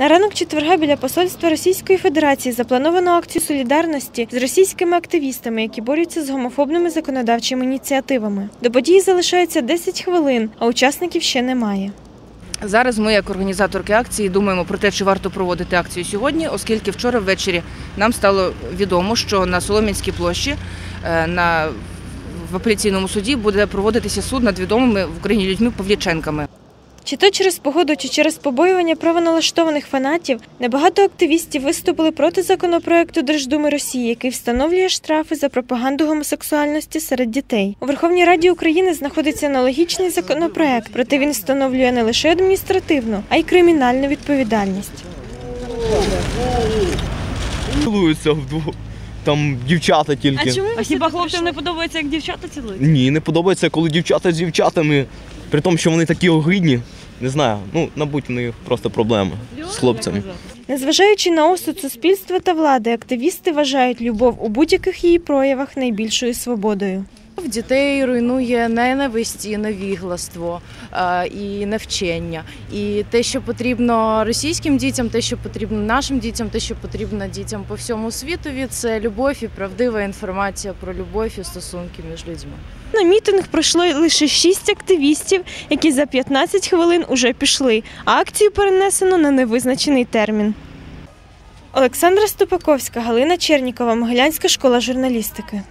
На ранок четверга біля посольства Російської Федерації заплановано акцію солідарності з російськими активістами, які борються з гомофобними законодавчими ініціативами. До події залишається 10 хвилин, а учасників ще немає. Зараз ми, як організаторки акції, думаємо про те, чи варто проводити акцію сьогодні, оскільки вчора ввечері нам стало відомо, що на Солом'янській площі е, на в апеляційному суді буде проводитися суд над відомими в Україні людьми Павліченками. Чи то через погоду, чи через побоювання правоналаштованих фанатів, небагато активістів виступили проти законопроекту Держдуми Росії, який встановлює штрафи за пропаганду гомосексуальності серед дітей. У Верховній Раді України знаходиться аналогічний законопроект, проте він встановлює не лише адміністративну, а й кримінальну відповідальність. Цілуються вдвох. Там дівчата тільки. А чому А хіба хлопцям не подобається, як дівчата цілують? Ні, не подобається, коли дівчата з дівчатами, при тому, що вони такі огидні. Не знаю, ну, мабуть, в них просто проблеми з хлопцями. Незважаючи на осуд суспільства та влади, активісти вважають любов у будь-яких її проявах найбільшою свободою. В дітей руйнує ненависть і невігластво е, і навчання. І те, що потрібно російським дітям, те, що потрібно нашим дітям, те, що потрібно дітям по всьому світові, це любов і правдива інформація про любов і стосунки між людьми. На мітинг пройшло лише шість активістів, які за 15 хвилин уже пішли, а акцію перенесено на невизначений термін. Олександра Ступаковська, Галина Чернікова, Могилянська школа журналістики.